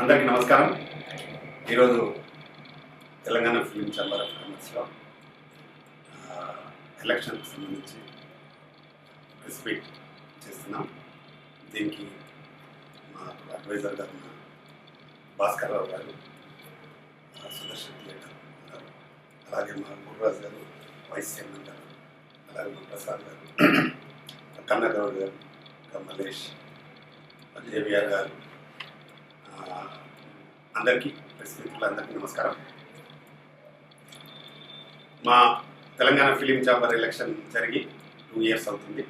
అందరికీ నమస్కారం. ఈరోజు తెలంగాణ ఫిలిం ఛాంబర్ ఆఫ్ కామర్స్లో ఎలక్షన్కి సంబంధించి ప్రెస్ మీట్ చేస్తున్నాం. దీనికి మా అడ్వైజర్ గారు ఉన్న భాస్కర్ రావు గారు సుదర్శన్ థియేటర్ గారు అలాగే మా గురురాజు గారు వైస్ చైర్మన్ గారు అలాగే మా ప్రసాద్ గారు కన్నగౌడ్ గారు మలేష్ మల్లేష్ జేవిఆర్ గారు అందరికీ ప్రెస్ అందరికీ నమస్కారం. మా తెలంగాణ ఫిలిం చాంబర్ ఎలక్షన్ జరిగి టూ ఇయర్స్ అవుతుంది.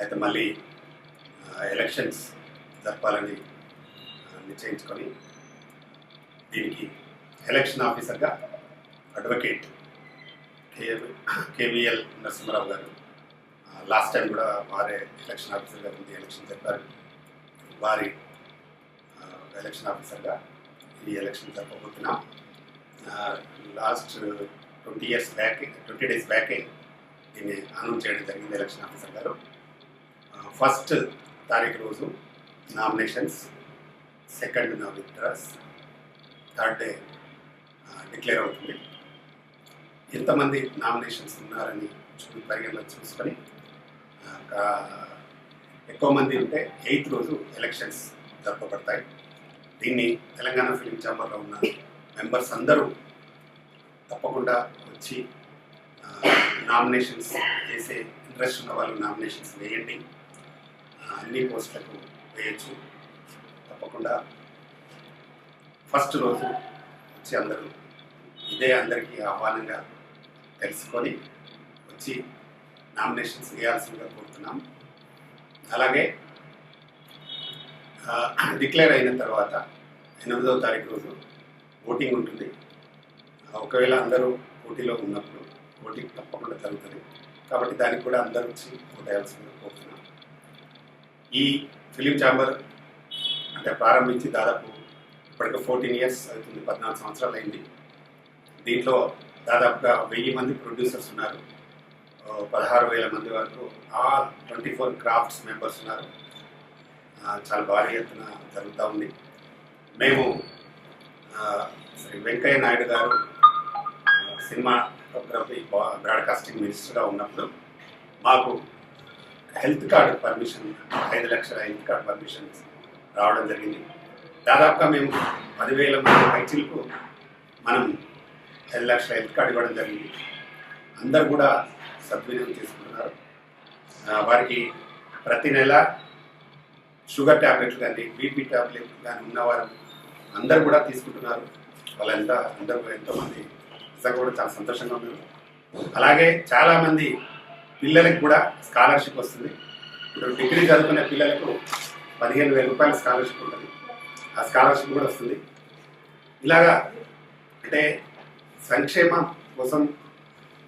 అయితే మళ్ళీ ఎలక్షన్స్ జరపాలని నిశ్చయించుకొని దీనికి ఎలక్షన్ ఆఫీసర్గా అడ్వకేట్ కే కేవీఎల్ నరసింహరావు గారు లాస్ట్ టైం కూడా వారే ఎలక్షన్ ఆఫీసర్గా ఉంది ఎలక్షన్ జరిపారు. వారి ఎలక్షన్ ఆఫీసర్గా ఈ election జరపబోతున్నాం. Last twenty years back twenty days బ్యాకే దీన్ని అనౌన్స్ చేయడం జరిగింది ఎలక్షన్ ఆఫీసర్ గారు. ఫస్ట్ తారీఖు రోజు నామినేషన్స్ సెకండ్ నా విత్డ్రాస్ థర్డ్ డే డిక్లేర్ అవుతుంది. ఎంతమంది నామినేషన్స్ ఉన్నారని చూసి పరిగణలో చూసుకొని ఎక్కువ మంది ఉంటే ఎయిత్ రోజు ఎలక్షన్స్ జరపబడతాయి. దీన్ని తెలంగాణ ఫిలిం ఛాంబర్లో ఉన్న మెంబర్స్ అందరూ తప్పకుండా వచ్చి నామినేషన్స్ వేసే ఇంట్రెస్ట్ ఉన్న వాళ్ళు నామినేషన్స్ వేయండి. అన్ని పోస్టులకు వేయచ్చు. తప్పకుండా ఫస్ట్ రోజు వచ్చి అందరూ ఇదే అందరికీ ఆహ్వానంగా తెలుసుకొని వచ్చి నామినేషన్స్ వేయాల్సిందిగా కోరుతున్నాం. అలాగే డిక్లేర్ అయిన తర్వాత ఎనిమిదవ తారీఖు రోజు ఓటింగ్ ఉంటుంది. ఒకవేళ అందరూ పోటీలో ఉన్నప్పుడు ఓటింగ్ తప్పకుండా జరుగుతుంది. కాబట్టి దానికి కూడా అందరూ వచ్చి ఓటేయాల్సిందిగా కోరుతున్నాం. ఈ ఫిలిం ఛాంబర్ అంటే ప్రారంభించి దాదాపు ఇప్పటికే ఫోర్టీన్ ఇయర్స్ అవుతుంది పద్నాలుగు సంవత్సరాలు అయింది. దీంట్లో దాదాపుగా వెయ్యి మంది ప్రొడ్యూసర్స్ ఉన్నారు. పదహారు వేల మంది వరకు all twenty four crafts members ఉన్నారు. చాలా భారీ ఎత్తున జరుగుతూ ఉంది. మేము శ్రీ వెంకయ్య నాయుడు గారు సినిమాటోగ్రఫీ సినిమా బ్రాడ్కాస్టింగ్ మినిస్టర్గా ఉన్నప్పుడు మాకు హెల్త్ కార్డు పర్మిషన్ ఐదు లక్షల హెల్త్ కార్డు పర్మిషన్ రావడం జరిగింది. దాదాపుగా మేము పదివేల మంది పైచీలకు మనం ఐదు లక్షల హెల్త్ కార్డు ఇవ్వడం జరిగింది. అందరు కూడా సద్వినియోగం చేసుకుంటున్నారు వారికి ప్రతి నెల షుగర్ ట్యాబ్లెట్లు కానీ బీపీ ట్యాబ్లెట్లు కానీ ఉన్నవారు అందరు కూడా తీసుకుంటున్నారు. వాళ్ళంతా అందరూ ఎంతోమంది నిజంగా కూడా చాలా సంతోషంగా ఉన్నారు. అలాగే చాలామంది పిల్లలకు కూడా స్కాలర్షిప్ వస్తుంది. ఇప్పుడు డిగ్రీ చదువుకునే పిల్లలకు పదిహేను వేల రూపాయల స్కాలర్షిప్ ఉంటుంది. ఆ స్కాలర్షిప్ కూడా వస్తుంది. ఇలాగా అంటే సంక్షేమం కోసం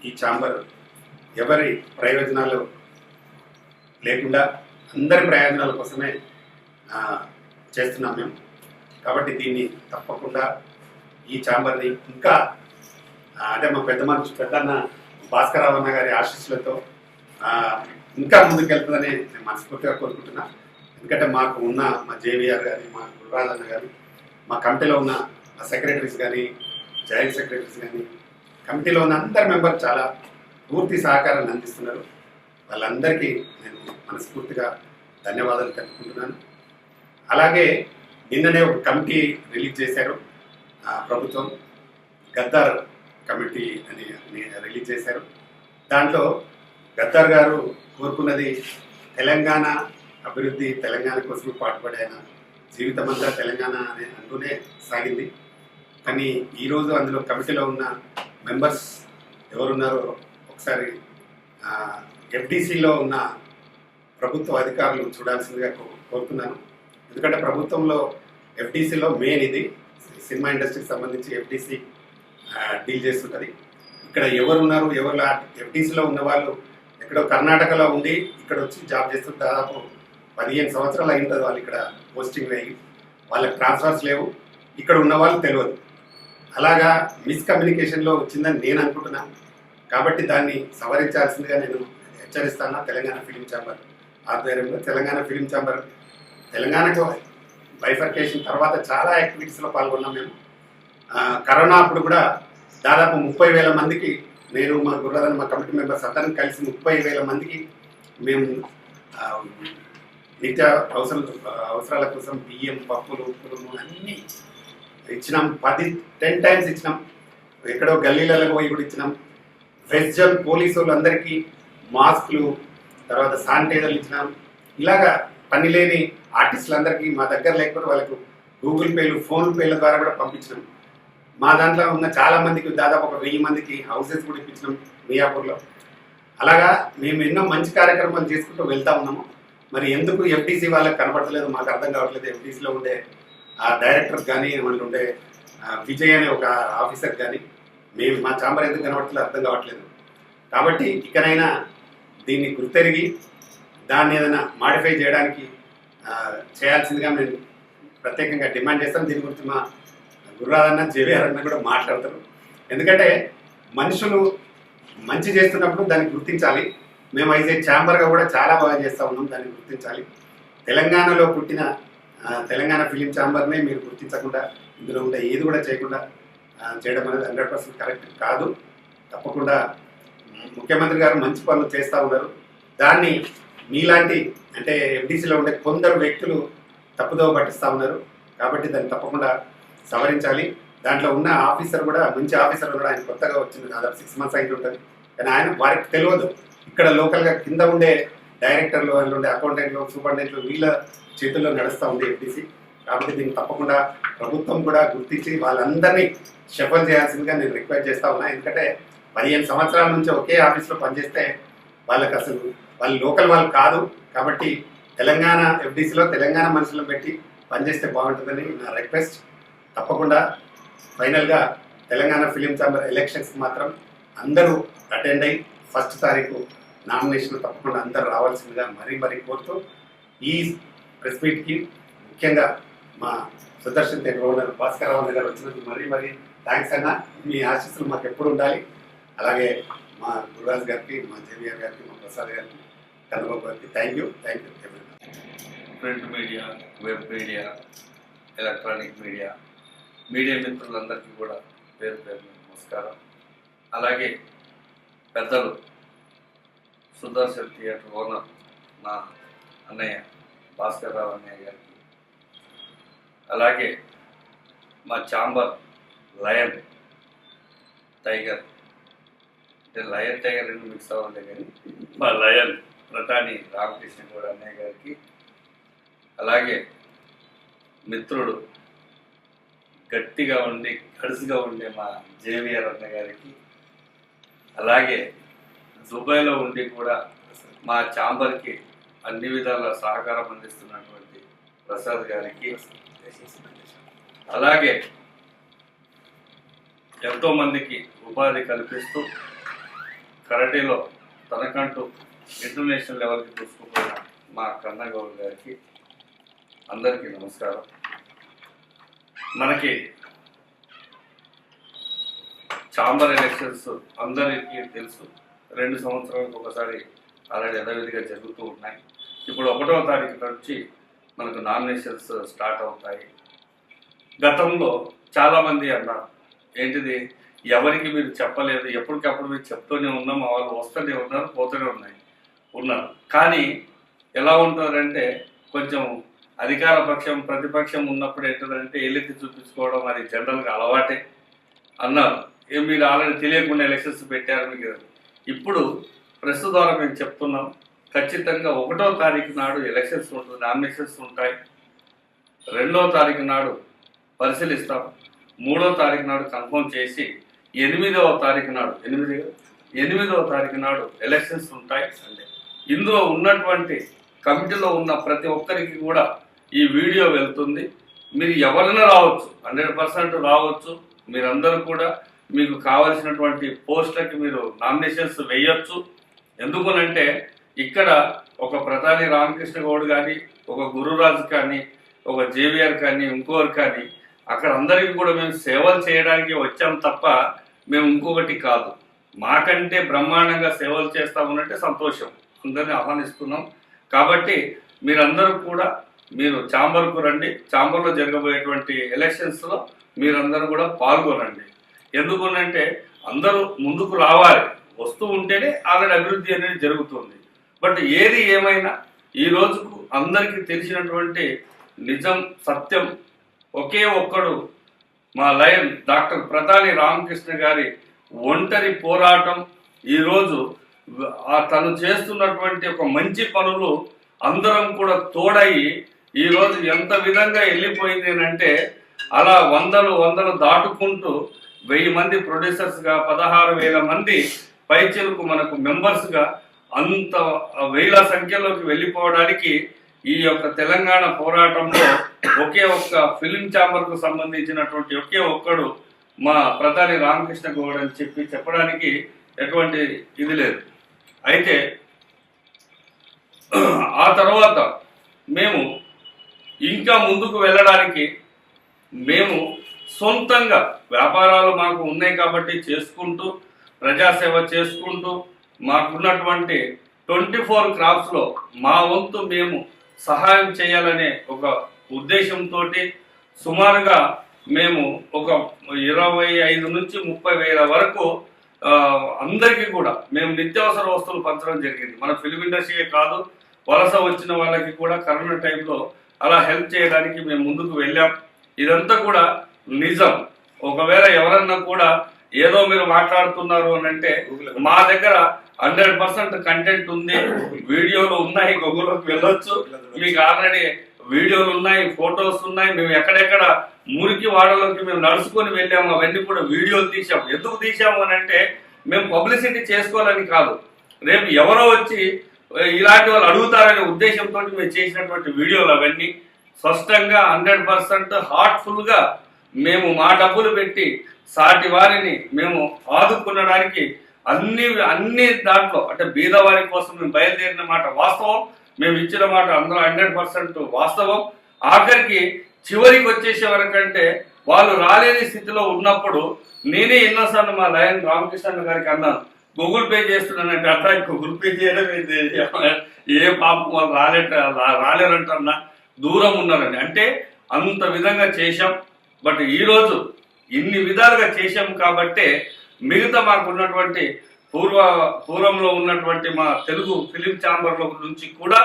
ఈ ఛాంబర్ ఎవరి ప్రయోజనాలు లేకుండా అందరి ప్రయోజనాల కోసమే చేస్తున్నాం మేము. కాబట్టి దీన్ని తప్పకుండా ఈ ఛాంబర్ని ఇంకా అంటే మా పెద్ద మనిషి పెద్దన్న భాస్కరరావు అన్న గారి ఆశీస్సులతో ఇంకా ముందుకెళ్తుందని నేను మనస్ఫూర్తిగా కోరుకుంటున్నా. ఎందుకంటే మాకు ఉన్న మా జేవిఆర్ కానీ మా గురురాజన్న అన్న మా కమిటీలో ఉన్న మా సెక్రటరీస్ కానీ జాయింట్ సెక్రటరీస్ కానీ కమిటీలో ఉన్న అందరి మెంబర్ చాలా పూర్తి సహకారాన్ని అందిస్తున్నారు. వాళ్ళందరికీ నేను మనస్ఫూర్తిగా ధన్యవాదాలు తెలుపుకుంటున్నాను. అలాగే నిన్ననే ఒక కమిటీ రిలీజ్ చేశారు. ప్రభుత్వం గద్దార్ కమిటీ అని రిలీజ్ చేశారు. దాంట్లో గద్దార్ గారు కోరుకున్నది తెలంగాణ అభివృద్ధి తెలంగాణ కోసం పాటుపడే ఆయన జీవితం అంతా తెలంగాణ అనే అంటూనే సాగింది. కానీ ఈరోజు అందులో కమిటీలో ఉన్న మెంబర్స్ ఎవరున్నారో ఒకసారి ఎఫ్డీసీలో ఉన్న ప్రభుత్వ అధికారులు చూడాల్సిందిగా కో- కోరుతున్నాను. ఎందుకంటే ప్రభుత్వంలో ఎఫ్డీసీలో మెయిన్ ఇది. సినిమా ఇండస్ట్రీకి సంబంధించి ఎఫ్డీసీ డీల్ చేస్తుంటుంది. ఇక్కడ ఎవరు ఉన్నారు ఎవరు ఎఫ్డీసీలో ఉన్న వాళ్ళు? ఎక్కడో కర్ణాటకలో ఉండి ఇక్కడ వచ్చి జాబ్ చేస్తున్న దాదాపు పదిహేను సంవత్సరాలు అయి ఉంటుంది వాళ్ళు ఇక్కడ పోస్టింగ్ అయ్యి. వాళ్ళకి ట్రాన్స్ఫర్స్ లేవు. ఇక్కడ ఉన్న వాళ్ళు తెలియదు. అలాగా మిస్కమ్యూనికేషన్లో వచ్చిందని నేను అనుకుంటున్నాను కాబట్టి దాన్ని సవరించాల్సిందిగా నేను హెచ్చరిస్తాను. తెలంగాణ ఫిలిం ఛాంబర్ ఆధ్వర్యంలో తెలంగాణ ఫిలిం ఛాంబర్ తెలంగాణకు బైఫర్కేషన్ తర్వాత చాలా యాక్టివిటీస్లో పాల్గొన్నాం మేము. కరోనా అప్పుడు కూడా దాదాపు ముప్పై వేల మందికి నేను మా గుర్రదన్ మా కమిటీ మెంబర్స్ అందరం కలిసి ముప్పై వేల మందికి మేము నిత్య అవసరం అవసరాల కోసం బియ్యం పప్పులు ఉప్పులు అన్నీ ఇచ్చినాం. పది టెన్ టైమ్స్ ఇచ్చినాం. ఎక్కడో గల్లీలలో పోయి కూడా ఇచ్చినాం. వెజ్జల్ పోలీసు వాళ్ళందరికీ మాస్కులు తర్వాత శానిటైజర్లు ఇచ్చినాం. ఇలాగా పని లేని ఆర్టిస్టులందరికీ మా దగ్గర లేకపోతే వాళ్ళకు గూగుల్ పేలు ఫోన్ పేల ద్వారా కూడా పంపించినాం మా దాంట్లో ఉన్న చాలా మందికి దాదాపు ఒక వెయ్యి మందికి హౌసెస్ కూడా ఇప్పించినాం మియాపూర్లో. అలాగా మేము ఎన్నో మంచి కార్యక్రమాలు చేసుకుంటూ వెళ్తా ఉన్నాము. మరి ఎందుకు ఎఫ్డీసీ వాళ్ళకి కనపడతలేదు మాకు అర్థం కావట్లేదు. ఎఫ్డీసీలో ఉండే ఆ డైరెక్టర్ కానీ వాళ్ళు ఉండే విజయ్ అనే ఒక ఆఫీసర్ కానీ మేము మా చాంబర్ ఎందుకు కనబడట్లేదు అర్థం కావట్లేదు. కాబట్టి ఇకనైనా దీన్ని గుర్తెరిగి దాన్ని ఏదైనా మాడిఫై చేయడానికి చేయాల్సిందిగా మేము ప్రత్యేకంగా డిమాండ్ చేస్తాం. దీని గురించి మా గుర్రాదన్న జేవిఆర్ అన్న కూడా మాట్లాడతారు. ఎందుకంటే మనుషులు మంచి చేస్తున్నప్పుడు దాన్ని గుర్తించాలి. మేము అయితే ఛాంబర్గా కూడా చాలా బాగా చేస్తూ ఉన్నాం దాన్ని గుర్తించాలి. తెలంగాణలో పుట్టిన తెలంగాణ ఫిలిం ఛాంబర్నే మీరు గుర్తించకుండా ఇందులో ఉండే ఏది కూడా చేయకుండా చేయడం అనేది హండ్రెడ్ పర్సెంట్ కరెక్ట్ కాదు. తప్పకుండా ముఖ్యమంత్రి గారు మంచి పనులు చేస్తూ ఉన్నారు. దాన్ని మీలాంటి అంటే ఎఫ్డీసీలో ఉండే కొందరు వ్యక్తులు తప్పుదోవ పట్టిస్తూ ఉన్నారు. కాబట్టి దాన్ని తప్పకుండా సవరించాలి. దాంట్లో ఉన్న ఆఫీసర్ కూడా మంచి ఆఫీసర్ కూడా ఆయన కొత్తగా వచ్చింది దాదాపు సిక్స్ మంత్స్ అయితే ఉంటుంది. కానీ ఆయన వారికి తెలియదు. ఇక్కడ లోకల్గా కింద ఉండే డైరెక్టర్లు అందులో ఉండే అకౌంటెంట్లు సూపరింటెండెంట్లు వీళ్ళ చేతుల్లో నడుస్తూ ఉంది ఎఫ్డీసీ కాబట్టి దీన్ని తప్పకుండా ప్రభుత్వం కూడా గుర్తించి వాళ్ళందరినీ షఫల్ చేయాల్సిందిగా నేను రిక్వెస్ట్ చేస్తా ఉన్నా. ఎందుకంటే పదిహేను సంవత్సరాల నుంచి ఒకే ఆఫీస్లో పనిచేస్తే వాళ్ళకి అసలు వాళ్ళు లోకల్ వాళ్ళు కాదు. కాబట్టి తెలంగాణ ఎఫ్డీసీలో తెలంగాణ మనుషులను పెట్టి పనిచేస్తే బాగుంటుందని నా రిక్వెస్ట్ తప్పకుండా ఫైనల్గా తెలంగాణ ఫిలిం ఛాంబర్ ఎలక్షన్స్ మాత్రం అందరూ అటెండ్ అయ్యి ఫస్ట్ తారీఖు నామినేషన్ తప్పకుండా అందరూ రావాల్సిందిగా మరీ మరీ కోరుతూ ఈ ప్రెస్ మీట్కి ముఖ్యంగా మా సుదర్శన్ దగ్గర ఓనర్ భాస్కర్ రావు గారు వచ్చినందుకు మరీ మరీ థ్యాంక్స్ అన్న. మీ ఆశీస్సులు మాకు ఎప్పుడు ఉండాలి. అలాగే మా గురురాజు గారికి మా జేవిఆర్ గారికి మా ప్రసాద్ గారికి Kannababu thank you thank you print media web media electronic media media మిత్రులందరికీ కూడా పేరు పేరు నమస్కారం. అలాగే పెద్దలు సుదర్శన్ థియేటర్ ఓనర్ నా అన్నయ్య భాస్కర్ రావు అన్నయ్య గారికి. అలాగే మా చాంబర్ లయన్ టైగర్. అంటే లయన్ టైగర్ రెండు మిక్స్ అవ్వండి కానీ మా లయన్ ప్రధాని రామకృష్ణ గౌడ్ అన్నయ్య గారికి అలాగే మిత్రుడు గట్టిగా ఉండి కడుసుగా ఉండే మా జేవిఆర్ అన్న గారికి అలాగే దుబాయ్లో ఉండి కూడా మా ఛాంబర్కి అన్ని విధాల సహకారం అందిస్తున్నటువంటి ప్రసాద్ గారికి అలాగే ఎంతోమందికి ఉపాధి కల్పిస్తూ కరాటీలో తనకంటూ ఇంటర్నేషనల్ లెవెల్కి చూసుకుంటున్న మా కన్నగౌడ్ గారికి అందరికీ నమస్కారం. మనకి చాంబర్ ఎలక్షన్స్ అందరికీ తెలుసు. రెండు సంవత్సరాలకు ఒకసారి ఆల్రెడీ యథావిధిగా జరుగుతూ ఉన్నాయి. ఇప్పుడు ఒకటో తారీఖు నుంచి మనకు నామినేషన్స్ స్టార్ట్ అవుతాయి. గతంలో చాలామంది అన్నారు ఏంటిది? ఎవరికి మీరు చెప్పలేదు? ఎప్పటికప్పుడు మీరు చెప్తూనే ఉన్నాం వాళ్ళు వస్తూనే ఉన్నారు పోతూనే ఉన్నాయి. ఉన్నారు. కానీ ఎలా ఉంటారంటే కొంచెం అధికార పక్షం ప్రతిపక్షం ఉన్నప్పుడు ఏంటంటే ఎల్లెత్తి చూపించుకోవడం అది జనరల్గా అలవాటే అన్నారు. ఏం మీరు ఆల్రెడీ తెలియకుండా ఎలక్షన్స్ పెట్టారు మీకు ఇప్పుడు ప్రెస్ ద్వారా మేము చెప్తున్నాం ఖచ్చితంగా ఒకటో తారీఖు నాడు ఎలక్షన్స్ ఉంటుంది నామినేషన్స్ ఉంటాయి. రెండో తారీఖు నాడు పరిశీలిస్తాం. మూడో తారీఖు నాడు కన్ఫర్మ్ చేసి ఎనిమిదవ తారీఖు నాడు ఎనిమిది ఎనిమిదవ తారీఖు నాడు ఎలక్షన్స్ ఉంటాయి ఇందులో ఉన్నటువంటి కమిటీలో ఉన్న ప్రతి ఒక్కరికి కూడా ఈ వీడియో వెళ్తుంది. మీరు ఎవరైనా రావచ్చు హండ్రెడ్ పర్సెంట్ రావచ్చు మీరందరూ కూడా మీకు కావలసినటువంటి పోస్టులకి మీరు నామినేషన్స్ వేయచ్చు. ఎందుకనంటే ఇక్కడ ఒక ప్రధాని రామకృష్ణ గౌడ్ కానీ ఒక గురురాజు కానీ ఒక జేవిఆర్ కానీ ఇంకోరు కానీ అక్కడ అందరికీ కూడా మేము సేవలు చేయడానికి వచ్చాం తప్ప మేము ఇంకొకటి కాదు. మాకంటే బ్రహ్మాండంగా సేవలు చేస్తామనంటే సంతోషం. అందరిని ఆహ్వానిస్తున్నాం. కాబట్టి మీరందరూ కూడా మీరు ఛాంబర్కు రండి. ఛాంబర్లో జరగబోయేటువంటి ఎలక్షన్స్లో మీరందరూ కూడా పాల్గొనండి. ఎందుకనంటే అందరూ ముందుకు రావాలి. వస్తూ ఉంటేనే ఆల్రెడీ అభివృద్ధి అనేది జరుగుతుంది. బట్ ఏది ఏమైనా ఈ రోజుకు అందరికీ తెలిసినటువంటి నిజం సత్యం ఒకే ఒక్కడు మా లయన్ డాక్టర్ ప్రతాని రామకృష్ణ గారి ఒంటరి పోరాటం ఈరోజు తను చేస్తున్నటువంటి ఒక మంచి పనులు అందరం కూడా తోడయి ఈరోజు ఎంత విధంగా వెళ్ళిపోయింది అంటే అలా వందలు వందలు దాటుకుంటూ వెయ్యి మంది ప్రొడ్యూసర్స్గా పదహారు వేల మంది పైచలకు మనకు మెంబర్స్గా అంత వేల సంఖ్యలోకి వెళ్ళిపోవడానికి ఈ యొక్క తెలంగాణ పోరాటంలో ఒకే ఒక్క ఫిలిం ఛాంబర్కు సంబంధించినటువంటి ఒకే ఒక్కడు మా ప్రధాని రామకృష్ణ గౌడ్ అని చెప్పి చెప్పడానికి ఎటువంటి ఇది లేదు. అయితే ఆ తర్వాత మేము ఇంకా ముందుకు వెళ్ళడానికి మేము సొంతంగా వ్యాపారాలు మాకు ఉన్నాయి కాబట్టి చేసుకుంటూ ప్రజాసేవ చేసుకుంటూ మాకున్నటువంటి ట్వంటీ ఫోర్ క్రాప్స్లో మా వంతు మేము సహాయం చేయాలనే ఒక ఉద్దేశంతో సుమారుగా మేము ఒక ఇరవై ఐదు నుంచి ముప్పై వేల వరకు అందరికీ కూడా మేము నిత్యావసర వస్తువులు పంచడం జరిగింది. మన ఫిలిం ఇండస్ట్రీయే కాదు వలస వచ్చిన వాళ్ళకి కూడా కరోనా టైంలో అలా హెల్ప్ చేయడానికి మేము ముందుకు వెళ్ళాం. ఇదంతా కూడా నిజం. ఒకవేళ ఎవరన్నా కూడా ఏదో మీరు మాట్లాడుతున్నారు అని అంటే మా దగ్గర హండ్రెడ్ పర్సెంట్ కంటెంట్ ఉంది. వీడియోలు ఉన్నాయి గూగుల్లోకి వెళ్ళొచ్చు. మీకు ఆల్రెడీ వీడియోలు ఉన్నాయి ఫొటోస్ ఉన్నాయి. మేము ఎక్కడెక్కడ మురికి వాడలోకి మేము నడుచుకొని వెళ్ళాము అవన్నీ కూడా వీడియోలు తీసాము ఎందుకు తీసాము అని అంటే మేము పబ్లిసిటీ చేసుకోవాలని కాదు. రేపు ఎవరో వచ్చి ఇలాంటి వాళ్ళు అడుగుతారనే ఉద్దేశంతో మేము చేసినటువంటి వీడియోలు అవన్నీ స్పష్టంగా హండ్రెడ్ పర్సెంట్ హార్ట్ఫుల్గా మేము మా డబ్బులు పెట్టి సాటి వారిని మేము ఆదుకునడానికి అన్ని అన్ని దాంట్లో అంటే బీదవారి కోసం మేము బయలుదేరిన మాట వాస్తవం. మేము ఇచ్చిన మాట అందరూ హండ్రెడ్ పర్సెంట్ వాస్తవం. ఆఖరికి చివరికి వచ్చేసే వరకంటే వాళ్ళు రాలేని స్థితిలో ఉన్నప్పుడు నేనే ఎన్నోసార్లు మా లయన్ రామకృష్ణ గారికి అన్నాను గూగుల్ పే చేస్తున్నానంటే అట్లా గూగుల్ పే చేయడం ఏ పాపం వాళ్ళు రాలేట రాలేరంటన్నా దూరం ఉన్నారని. అంటే అంత విధంగా చేశాం. బట్ ఈరోజు ఇన్ని విధాలుగా చేశాం కాబట్టే మిగతా మాకు ఉన్నటువంటి పూర్వ పూర్వంలో ఉన్నటువంటి మా తెలుగు ఫిలిం ఛాంబర్లో నుంచి కూడా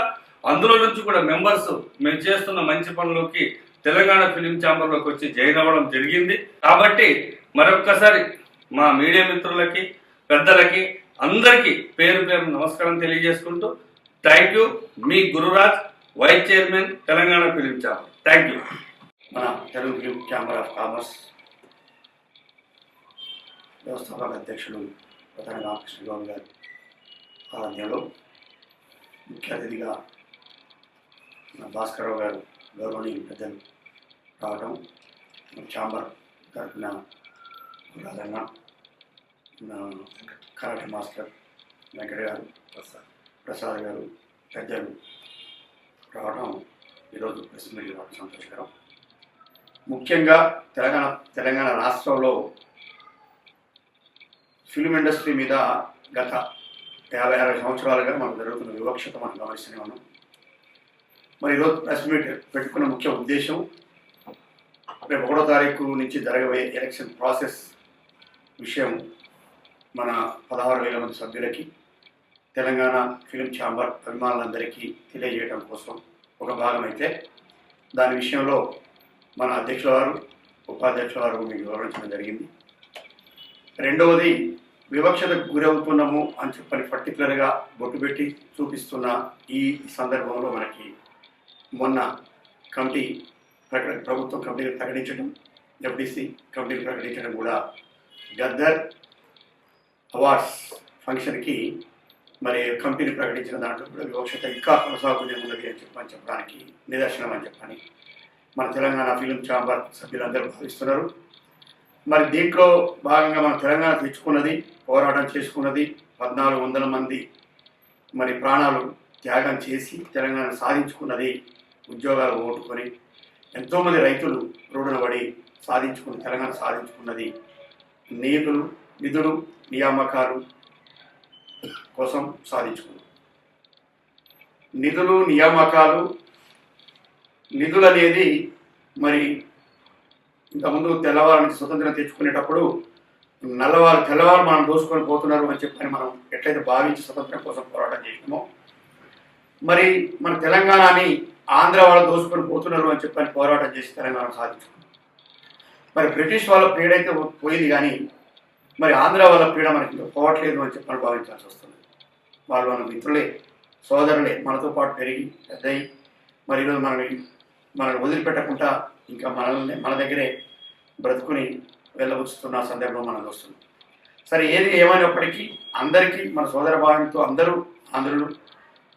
అందులో నుంచి కూడా మెంబర్స్ మేము చేస్తున్న మంచి పనులకి తెలంగాణ ఫిలిం ఛాంబర్లోకి వచ్చి జాయిన్ అవ్వడం జరిగింది. కాబట్టి మరొక్కసారి మా మీడియా మిత్రులకి పెద్దలకి అందరికీ పేరు పేరు నమస్కారం తెలియజేసుకుంటూ thank you me Gururaj vice chairman Telangana film chamber. Thank you మన Telugu film chamber of commerce వ్యవస్థాపక అధ్యక్షుడు ప్రధాని రామకృష్ణ గౌడ్ గారి ఆధ్వర్యంలో ముఖ్య అతిథిగా భాస్కరరావు గారు గౌరవనీయ పెద్దలు రావడం ఛాంబర్ తరఫున రాజన్న కరాటే మాస్టర్ వెంకట గారు ప్రసాద్. గారు పెద్దలు రావడం ఈరోజు ప్రెస్ మీట్ రావడం సంతోషకరం. ముఖ్యంగా తెలంగాణ తెలంగాణ రాష్ట్రంలో ఫిలిం ఇండస్ట్రీ మీద గత యాభై అరవై సంవత్సరాలుగా మనకు జరుగుతున్న వివక్షత మనం గమనిస్తూనే ఉన్నాం. మరి ఈరోజు ప్రెస్ మీట్ పెట్టుకున్న ముఖ్య ఉద్దేశం రేపు ఒకటో తారీఖు నుంచి జరగబోయే ఎలక్షన్ ప్రాసెస్ విషయం మన పదహారు వేల మంది సభ్యులకి తెలంగాణ ఫిలిం ఛాంబర్ అభిమానులందరికీ తెలియజేయడం కోసం ఒక భాగం అయితే దాని విషయంలో మన అధ్యక్షుల వారు ఉపాధ్యక్షుల వారు మీకు వివరించడం జరిగింది. రెండవది వివక్షతకు గురవుతున్నాము అని చెప్పని పర్టికులర్గా బొట్టు పెట్టి చూపిస్తున్న ఈ సందర్భంలో మనకి మొన్న కమిటీ ప్రకట ప్రభుత్వం కమిటీని ప్రకటించడం ఎఫ్డిసి కమిటీని ప్రకటించడం కూడా గద్దర్ అవార్డ్స్ ఫంక్షన్కి మరి కమిటీని ప్రకటించిన దాంట్లో కూడా వివక్షత ఇంకా కొనసాగుతూనే ఉన్నది అని చెప్పని చెప్పడానికి నిదర్శనం అని చెప్పని మన తెలంగాణ ఫిలిం ఛాంబర్ సభ్యులందరూ భావిస్తున్నారు. మరి దీంట్లో భాగంగా మన తెలంగాణ తెచ్చుకున్నది పోరాటం చేసుకున్నది పద్నాలుగు వందల మంది మరి ప్రాణాలు త్యాగం చేసి తెలంగాణ సాధించుకున్నది ఉద్యోగాలు ఓటుకొని ఎంతోమంది రైతులు రోడ్డున పడి సాధించుకుని తెలంగాణ సాధించుకున్నది. నీతులు నిధులు నియామకాలు కోసం సాధించుకుంది నిధులు నియామకాలు నిధులు అనేది మరి ఇంతకుముందు తెల్లవారికి స్వతంత్రం తెచ్చుకునేటప్పుడు నల్లవారు తెల్లవారు మనం దోసుకొని పోతున్నారు అని చెప్పని మనం ఎట్లయితే భావించి స్వతంత్రం కోసం పోరాటం చేసినామో మరి మన తెలంగాణని ఆంధ్ర వాళ్ళు దోసుకొని పోతున్నారు అని చెప్పని పోరాటం చేసి తెలంగాణ సాధించుకున్నాం. మరి బ్రిటిష్ వాళ్ళ పీడ అయితే పోయింది కానీ మరి ఆంధ్ర వాళ్ళ పీడ మనకి పోవట్లేదు అని చెప్పని భావించాల్సి వస్తుంది. వాళ్ళు మన మిత్రులే సోదరులే మనతో పాటు పెరిగి పెద్దయి మరి ఈరోజు మనల్ని మనల్ని వదిలిపెట్టకుండా ఇంకా మనల్ని మన దగ్గరే బ్రతుకుని వెళ్ళవచ్చుతున్న సందర్భం మనకు వస్తుంది. సరే ఏది ఏమైనప్పటికీ అందరికీ మన సోదర భావంతో అందరూ ఆంధ్రులు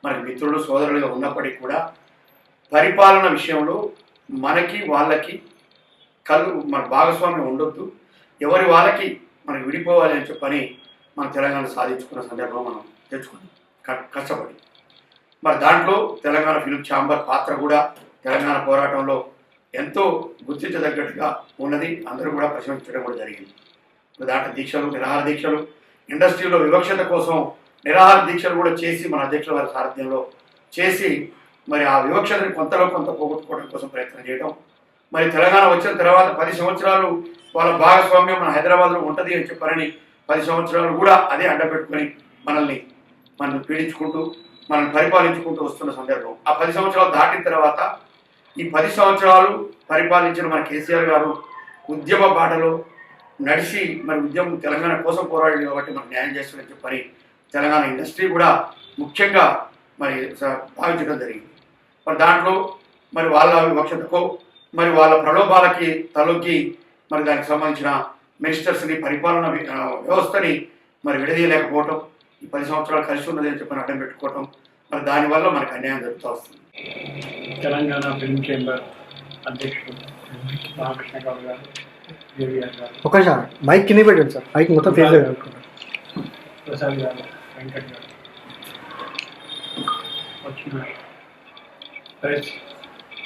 మనకి మిత్రులు సోదరులుగా ఉన్నప్పటికీ కూడా పరిపాలన విషయంలో మనకి వాళ్ళకి కళ్ళు మన భాగస్వామ్యం ఉండొద్దు. ఎవరి వాళ్ళకి మనకి విడిపోవాలి అని చెప్పని మన తెలంగాణ సాధించుకున్న సందర్భం మనం తెచ్చుకున్నాం క- కష్టపడి. మరి దాంట్లో తెలంగాణ ఫిలిం ఛాంబర్ పాత్ర కూడా తెలంగాణ పోరాటంలో ఎంతో గుర్తించదగ్గట్టుగా ఉన్నది అందరూ కూడా ప్రశంసించడం కూడా జరిగింది. ఇప్పుడు దాంట్లో దీక్షలు నిరాహార దీక్షలు ఇండస్ట్రీలో వివక్షత కోసం నిరాహార దీక్షలు కూడా చేసి మన అధ్యక్షుల వారి సారథ్యంలో చేసి మరి ఆ వివక్షతని కొంతలో కొంత పోగొట్టుకోవడం కోసం ప్రయత్నం చేయడం మరి తెలంగాణ వచ్చిన తర్వాత పది సంవత్సరాలు వాళ్ళ భాగస్వామ్యం మన హైదరాబాద్లో ఉంటుంది అని చెప్పారని పది సంవత్సరాలు కూడా అదే అడ్డపెట్టుకొని మనల్ని మనల్ని పీడించుకుంటూ మనల్ని పరిపాలించుకుంటూ వస్తున్న సందర్భం. ఆ పది సంవత్సరాలు దాటిన తర్వాత ఈ పది సంవత్సరాలు పరిపాలించిన మన కేసీఆర్ గారు ఉద్యమ బాటలో నడిచి మరి ఉద్యమం తెలంగాణ కోసం పోరాడింది కాబట్టి మనకు న్యాయం చేస్తున్న చెప్పని తెలంగాణ ఇండస్ట్రీ కూడా ముఖ్యంగా మరి భావించడం జరిగింది. మరి దాంట్లో మరి వాళ్ళ వివక్షతకు మరి వాళ్ళ ప్రలోభాలకి తలొక్కి మరి దానికి సంబంధించిన మినిస్టర్స్ని పరిపాలన వ్యవస్థని మరి విడదీయలేకపోవటం ఈ పది సంవత్సరాలు కలిసి ఉన్నది అని చెప్పని అడ్డం పెట్టుకోవటం మరి దానివల్ల మనకు అన్యాయం జరుగుతూ వస్తుంది. తెలంగాణ ఫిల్మ్ చేంబర్ అధ్యక్షుడు రామకృష్ణ గౌడ్ గారు జేవిఆర్ గారు. ఒక నిమిషం మైక్ కింద పెట్టండి సార్. మైక్ మొత్తం ఫేస్ ప్రసాద్ గారు వెంకట్ గారు వచ్చిన ప్రెస్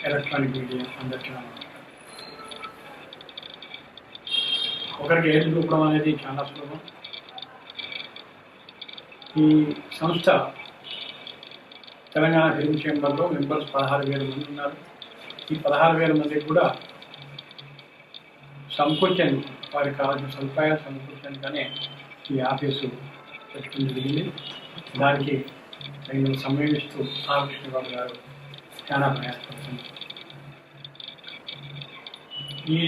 ఎలక్ట్రానిక్ మీడియా అందరికీ నమస్కారం. ఒకరికి ఏది చూపడం అనేది చాలా సులభం. ఈ సంస్థ తెలంగాణ ఫిల్మ్ చేంబర్లో మెంబర్స్ పదహారు వేల మంది ఉన్నారు. ఈ పదహారు వేల మందికి కూడా సమకూర్చని వారికి కావాల్సిన సదుపాయాలు సమకూర్చడానికనే ఈ ఆఫీసు పెట్టడం జరిగింది. దానికి నేను సమయం ఇస్తూ రామకృష్ణ బాబు గారు చాలా ప్రయాసపడుతుంది ఈ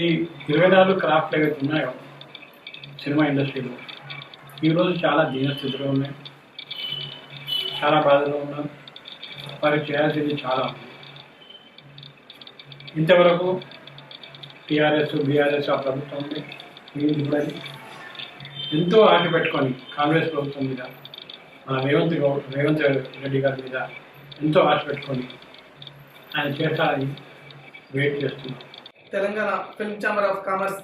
ఇరవై నాలుగు క్రాఫ్ట్లు ఏవైతే ఉన్నాయో సినిమా ఇండస్ట్రీలో ఈరోజు చాలా దీనస్థితిలో ఉన్నాయి. చాలా బాధలో ఉన్నాం. వారికి చేయాల్సింది చాలా ఉంది ఇంతవరకు టీఆర్ఎస్ బీఆర్ఎస్ ఆ ప్రభుత్వం ఉంది కూడా ఎంతో ఆట పెట్టుకొని కాంగ్రెస్ ప్రభుత్వం మీద మన రేవంత్ గౌ రేవంత్ రెడ్డి గారి మీద ఎంతో ఆశ పెట్టుకొని ఆయన చేస్తారని వెయిట్ చేస్తున్నాం. Telangana film chamber of commerce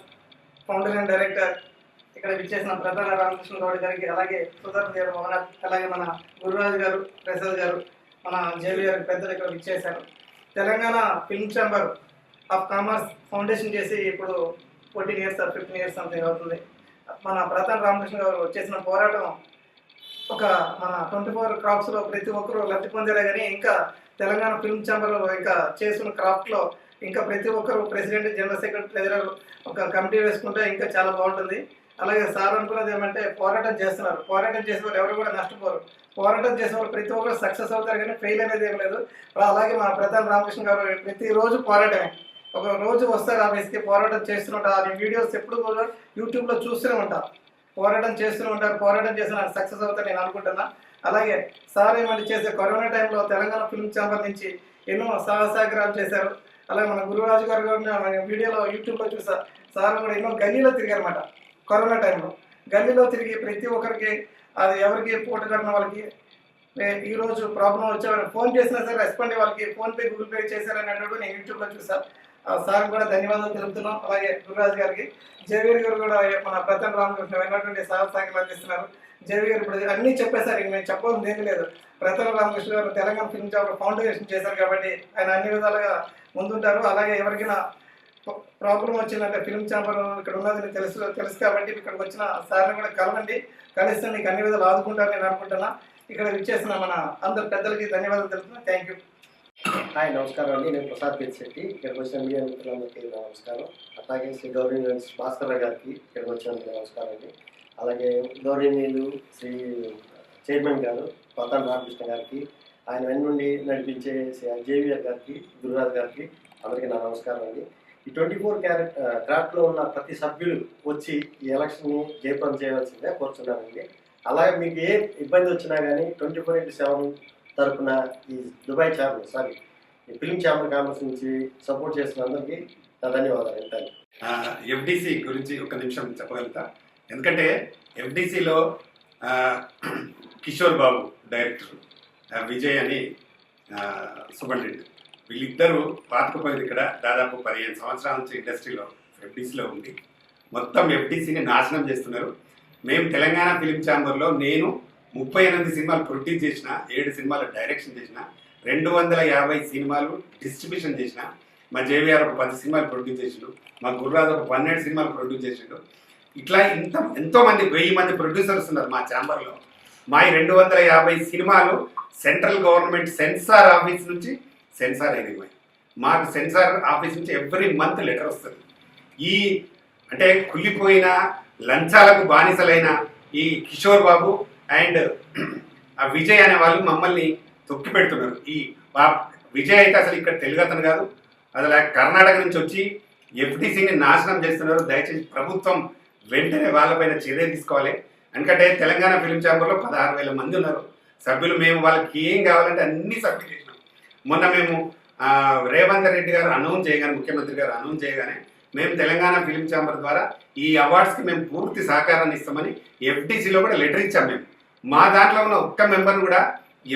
founder and director ఇక్కడ విచ్చేసిన ప్రధాన రామకృష్ణ గౌడ్ గారికి అలాగే సుధర్ గారు మోహన్ అలాగే మన గురురాజు గారు ప్రసాద్ గారు మన జేవియర్ పెద్దలు ఇక్కడ విచ్చేశారు. Telangana film chamber of commerce foundation చేసి ఇప్పుడు fourteen years fifteen years something అవుతుంది. మన ప్రధాన రామకృష్ణ గారు చేసిన పోరాటం ఒక మన ట్వంటీ ఫోర్ క్రాఫ్ట్స్లో ప్రతి ఒక్కరూ లబ్ధి పొందేలా కానీ ఇంకా తెలంగాణ ఫిల్మ్ ఛాంబర్ ఇంకా చేసిన క్రాఫ్ట్లో ఇంకా ప్రతి ఒక్కరు ప్రెసిడెంట్ జనరల్ సెక్రటరీ ట్రెజరర్ ఒక కమిటీ వేసుకుంటే ఇంకా చాలా బాగుంటుంది. అలాగే సార్ అనుకున్నది ఏమంటే పోరాటం చేస్తున్నారు. పోరాటం చేసే వాళ్ళు ఎవరు కూడా నష్టపోరు. పోరాటం చేసే వాళ్ళు ప్రతి ఒక్కరు సక్సెస్ అవుతారు కానీ ఫెయిల్ అనేది ఏం లేదు. అలాగే మా ప్రధాన రామకృష్ణ గారు ప్రతిరోజు పోరాటమే. ఒక రోజు వస్తారు ఆఫీస్కి పోరాటం చేస్తుంటారు ఆ వీడియోస్ ఎప్పుడు కూడా యూట్యూబ్లో చూస్తూనే ఉంటారు పోరాటం చేస్తూనే ఉంటారు. పోరాటం చేసిన సక్సెస్ అవుతారు నేను అనుకుంటున్నా. అలాగే సార్ ఏమంటే చేసే కరోనా టైంలో తెలంగాణ ఫిల్మ్ ఛాంబర్ నుంచి ఎన్నో సాహసాగ్రహాలు చేశారు. అలాగే మన గురురాజు గారు కూడా మన వీడియోలో యూట్యూబ్లో చూసా. సార్ కూడా ఎన్నో గల్లీలో తిరిగారన్నమాట. కరోనా టైంలో. గల్లీలో తిరిగి ప్రతి ఒక్కరికి అది ఎవరికి పోటీ కట్టిన వాళ్ళకి ఈరోజు ప్రాబ్లం వచ్చే ఫోన్ చేసినా సరే రెస్పాండ్ వాళ్ళకి ఫోన్పే గూగుల్ పే చేశారనేటప్పుడు నేను యూట్యూబ్లో చూసాను ఆ సార్ కూడా ధన్యవాదాలు తెలుపుతున్నాం. అలాగే గురురాజు గారికి. జేవీర్ గారు కూడా మన ప్రతన్ రామకృష్ణ వెంకటరెడ్డి సహసాగిలు అందిస్తున్నారు జేవీ గారు ఇప్పుడు అన్నీ చెప్పేశారు ఇంక నేను చెప్పాల్సింది ఏమీ లేదు. ప్రతన్ రామకృష్ణ గారు తెలంగాణ ఫిల్మ్ ఛాంబర్ ఫౌండేషన్ చేశారు కాబట్టి ఆయన అన్ని విధాలుగా ముందుంటారు. అలాగే ఎవరికైనా ప్రాబ్లం వచ్చిందంటే ఫిల్మ్ ఛాంబర్ ఇక్కడ ఉన్నది తెలుసు తెలుసు కాబట్టి ఇక్కడికి వచ్చిన సార్ని కూడా కలవండి. కలిస్తే నీకు అన్ని విధాలు ఆదుకుంటారు నేను అనుకుంటున్నా. ఇక్కడ విచ్చేసిన మన అందరు పెద్దలకి ధన్యవాదాలు తెలుపుతున్నా. థ్యాంక్ యూ హాయ్ నమస్కారం అండి. నేను ప్రసాద్ పెద్దిశెట్టి ఇక్కడికి వచ్చిన మీడియా మిత్రులందరికీ నమస్కారం. అట్లాగే శ్రీ గౌరీ భాస్కర్ రావు గారికి ఇక్కడికి వచ్చినందుకు నమస్కారం అండి. అలాగే గౌరవనీయులు శ్రీ చైర్మన్ గారు పతాన్ రామకృష్ణ గారికి ఆయన వెన్నుండి నడిపించే శ్రీ జేవిఆర్ గారికి గురురాజ్ గారికి అందరికీ నా నమస్కారం అండి. ఈ ట్వంటీ ఫోర్ క్యారెట్ క్రాఫ్ట్లో ఉన్న ప్రతి సభ్యులు వచ్చి ఈ ఎలక్షన్ని జయప్రదం చేయవలసిందే కోరుతున్నానండి అలాగే మీకు ఏ ఇబ్బంది వచ్చినా కానీ ట్వంటీ ఫోర్ ఇంటూ సెవెన్ తరఫున ఈ దుబాయ్ ఛాంబర్ సారీ ఈ ఫిల్మ్ ఛాంబర్ కామర్స్ నుంచి సపోర్ట్ చేసిన అందరికీ నా ధన్యవాదాలు. థ్యాంక్ ఎఫ్డిసి గురించి ఒక నిమిషం చెప్పగలుగుతా? ఎందుకంటే ఎఫ్డిసిలో కిషోర్ బాబు డైరెక్టర్ విజయ్ అని సూపరింటెండెంట్ వీళ్ళిద్దరూ పాతకపోయింది ఇక్కడ దాదాపు పదిహేను సంవత్సరాల నుంచి ఇండస్ట్రీలో ఎఫ్డీసీలో ఉంది మొత్తం ఎఫ్డీసీని నాశనం చేస్తున్నారు. మేము తెలంగాణ ఫిలిం ఛాంబర్లో నేను ముప్పై ఎనిమిది సినిమాలు ప్రొడ్యూస్ చేసిన ఏడు సినిమాలు డైరెక్షన్ చేసిన రెండు వందల యాభై సినిమాలు డిస్ట్రిబ్యూషన్ చేసిన మా జేవిఆర్ ఒక పది సినిమాలు ప్రొడ్యూస్ చేసిండు మా గుర్రాజ్ ఒక పన్నెండు సినిమాలు ప్రొడ్యూస్ చేసిండు. ఇట్లా ఇంత ఎంతో మంది వెయ్యి మంది ప్రొడ్యూసర్స్ ఉన్నారు మా ఛాంబర్లో. మా ఈ రెండు వందల యాభై సినిమాలు సెంట్రల్ గవర్నమెంట్ సెన్సార్ ఆఫీస్ నుంచి సెన్సార్ అయినాయి మాకు సెన్సార్ ఆఫీస్ నుంచి ఎవ్రీ మంత్ లెటర్ వస్తుంది. ఈ అంటే కుళ్ళిపోయిన లంచాలకు బానిసలైన ఈ కిషోర్ బాబు అండ్ ఆ విజయ్ అనే వాళ్ళు మమ్మల్ని తొక్కి పెడుతున్నారు. ఈ విజయ్ అయితే అసలు ఇక్కడ తెలుగు అతను కాదు. అసలు కర్ణాటక నుంచి వచ్చి ఎఫ్టీసీని నాశనం చేస్తున్నారు. దయచేసి ప్రభుత్వం వెంటనే వాళ్ళపైన చర్య తీసుకోవాలి. ఎందుకంటే తెలంగాణ ఫిలిం ఛాంబర్లో పదహారు వేల మంది ఉన్నారు. సభ్యులు మేము వాళ్ళకి ఏం కావాలంటే అన్ని సభ్యులు మొన్న మేము రేవంత్ రెడ్డి గారు అనౌన్స్ చేయగానే ముఖ్యమంత్రి గారు అనౌన్స్ చేయగానే మేము తెలంగాణ ఫిలిం ఛాంబర్ ద్వారా ఈ అవార్డ్స్కి మేము పూర్తి సహకారాన్ని ఇస్తామని ఎఫ్టీసీలో కూడా లెటర్ ఇచ్చాం మేము. మా దాంట్లో ఉన్న ఒక్క మెంబర్ కూడా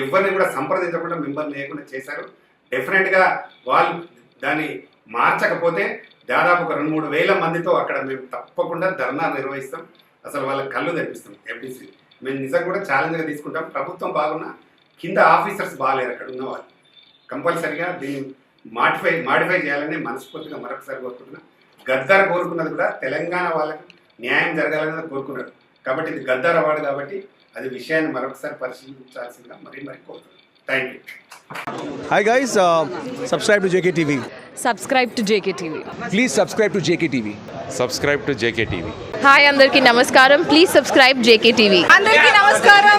ఎవరిని కూడా సంప్రదించకుండా మెంబర్ లేకుండా చేశారు. డెఫినెట్గా వాళ్ళు దాన్ని మార్చకపోతే దాదాపు ఒక రెండు మూడు వేల మందితో అక్కడ మేము తప్పకుండా ధర్నా నిర్వహిస్తాం. అసలు వాళ్ళ కళ్ళు తెప్పిస్తాం ఎఫ్డీసీ. మేము నిజంగా కూడా ఛాలెంజ్గా తీసుకుంటాం. ప్రభుత్వం బాగున్నా కింద ఆఫీసర్స్ బాగాలేరు అక్కడ ఉన్నవాళ్ళు. కంపల్సరిగా దీన్ని మాడిఫై మాడిఫై చేయాలని మనస్ఫూర్తిగా మరొకసారి కోరుకుంటున్నా. గద్దార్ కోరుకున్నది కూడా తెలంగాణ వాళ్ళకి న్యాయం జరగాలని కోరుకున్నాడు. కాబట్టి ఇది గద్దార్ అవార్డు కాబట్టి అది విషయాన్ని మరొకసారి పరిశీలించాల్సిందిగా మరీ మరి కోరుతున్నాను. Thank you Hi guys, uh, subscribe to JKTV. Subscribe to JK TV Please subscribe to JKTV. subscribe to JKTV. Hi అందరికీ నమస్కారం. ప్లీజ్ సబ్స్క్రైబ్ జేకే టీవీ అందరికీ నమస్కారం.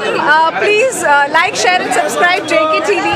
Please like share and subscribe JK TV